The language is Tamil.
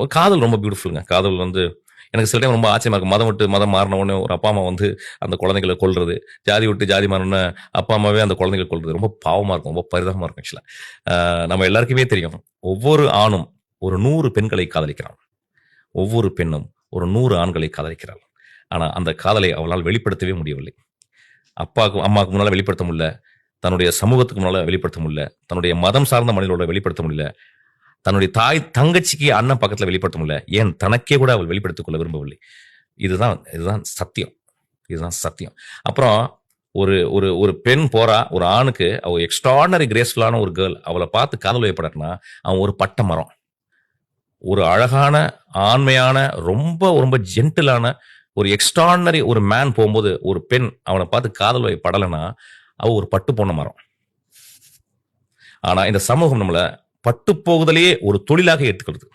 ஒரு காதல் ரொம்ப பியூட்டிஃபுல்ங்க காதல் வந்து எனக்கு சில டைம் ரொம்ப ஆச்சரியமா இருக்கும் மதம் விட்டு மதம் மாறின உடனே ஒரு அப்பா அம்மா வந்து அந்த குழந்தைகளை கொள்றது ஜாதி விட்டு ஜாதி மாறின அப்பா அம்மாவே அந்த குழந்தைகளை கொள்றது ரொம்ப பாவமா இருக்கும். ரொம்ப பரிதாபமா இருக்கும் ஆக்சுவலா நம்ம எல்லாருக்குமே தெரியும். ஒவ்வொரு ஆணும் ஒரு நூறு பெண்களை காதலிக்கிறான் ஒவ்வொரு பெண்ணும் ஒரு நூறு ஆண்களை காதலிக்கிறாள். ஆனால் அந்த காதலை அவளால் வெளிப்படுத்தவே முடியவில்லை. அப்பாவுக்கு அம்மாவுக்கு முன்னால் வெளிப்படுத்த முடியல. தன்னுடைய சமூகத்துக்கு முன்னால் வெளிப்படுத்த முடியல. தன்னுடைய மதம் சார்ந்த மனிதர்களோட வெளிப்படுத்த முடியல. தன்னுடைய தாய் தங்கச்சிக்கு அண்ணன் பக்கத்துல வெளிப்படுத்த முடியல. ஏன்? தனக்கே கூட அவள் வெளிப்படுத்திக் கொள்ள விரும்பவில்லை. இதுதான் இதுதான் சத்தியம். இதுதான் சத்தியம். அப்புறம் ஒரு ஒரு ஒரு பெண் போறா ஒரு ஆணுக்கு அவ எக்ஸ்ட்ராடனரி கிரேஸ்ஃபுல்லான ஒரு கேர்ள் அவளை பார்த்து காதல் வயப்படனா அவன் ஒரு பட்ட மரம். ஒரு அழகான ஆண்மையான ரொம்ப ரொம்ப ஜென்டிலான ஒரு எக்ஸ்ட்ராடனரி ஒரு மேன் போகும்போது ஒரு பெண் அவனை பார்த்து காதல் வயப்படலைன்னா அவள் அவ ஒரு பட்டு போன மரம். ஆனா இந்த சமூகம் நம்மளை பட்டு போகுதலையே ஒரு தொழிலாக ஏற்றுக்கிறது